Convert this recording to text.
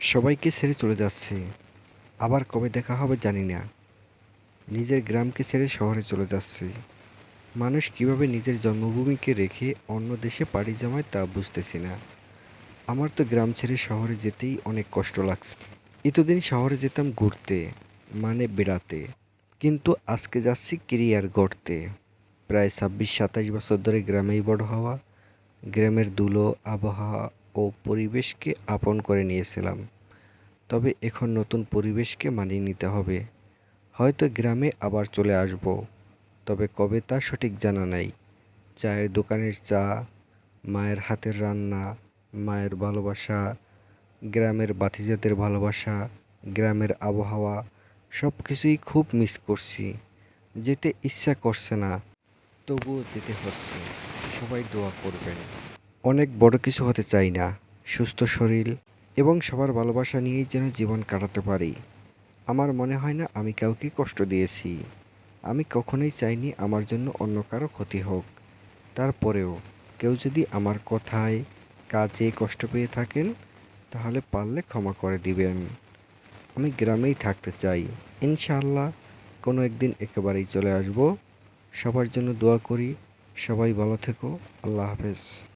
সবাইকে ছেড়ে চলে যাচ্ছে। আবার কবে দেখা হবে জানি না। নিজের গ্রামকে ছেড়ে শহরে চলে যাচ্ছে। মানুষ কীভাবে নিজের জন্মভূমিকে রেখে অন্য দেশে পাড়ি জমায় তা বুঝতেছি না। আমার তো গ্রাম ছেড়ে শহরে যেতেই অনেক কষ্ট লাগছে। এতদিন শহরে যেতাম ঘুরতে মানে বেড়াতে। কিন্তু আজকে যাচ্ছি কেরিয়ার গড়তে। প্রায় ছাব্বিশ সাতাশ বছর ধরে গ্রামেই বড় হওয়া, গ্রামের দুলো, আবহাওয়া ও পরিবেশকে আপন করে নিয়েছিলাম। তবে এখন নতুন পরিবেশকে মানিয়ে নিতে হবে। হয়তো গ্রামে আবার চলে আসব, তবে কবে তা সঠিক জানা নাই। চায়ের দোকানের চা, মায়ের হাতের রান্না, মায়ের ভালোবাসা, গ্রামের বাতিজাদের ভালোবাসা, গ্রামের আবহাওয়া সব কিছুই খুব মিস করছি। যেতে ইচ্ছা করছে না, তবুও যেতে হচ্ছে। সবাই দোয়া করবেন। অনেক বড় কিছু হতে চাই না, সুস্থ শরীর এবং সবার ভালোবাসা নিয়েই যেন জীবন কাটাতে পারি। আমার মনে হয় না আমি কাউকে কষ্ট দিয়েছি। আমি কখনোই চাইনি আমার জন্য অন্য কারও ক্ষতি হোক। তারপরেও কেউ যদি আমার কথায়, কাজে কষ্ট পেয়ে থাকেন, তাহলে পারলে ক্ষমা করে দিবেন। আমি গ্রামেই থাকতে চাই। ইনশাআল্লাহ কোনো একদিন একেবারেই চলে আসব। সবার জন্য দোয়া করি। সবাই ভালো থেকো। আল্লাহ হাফেজ।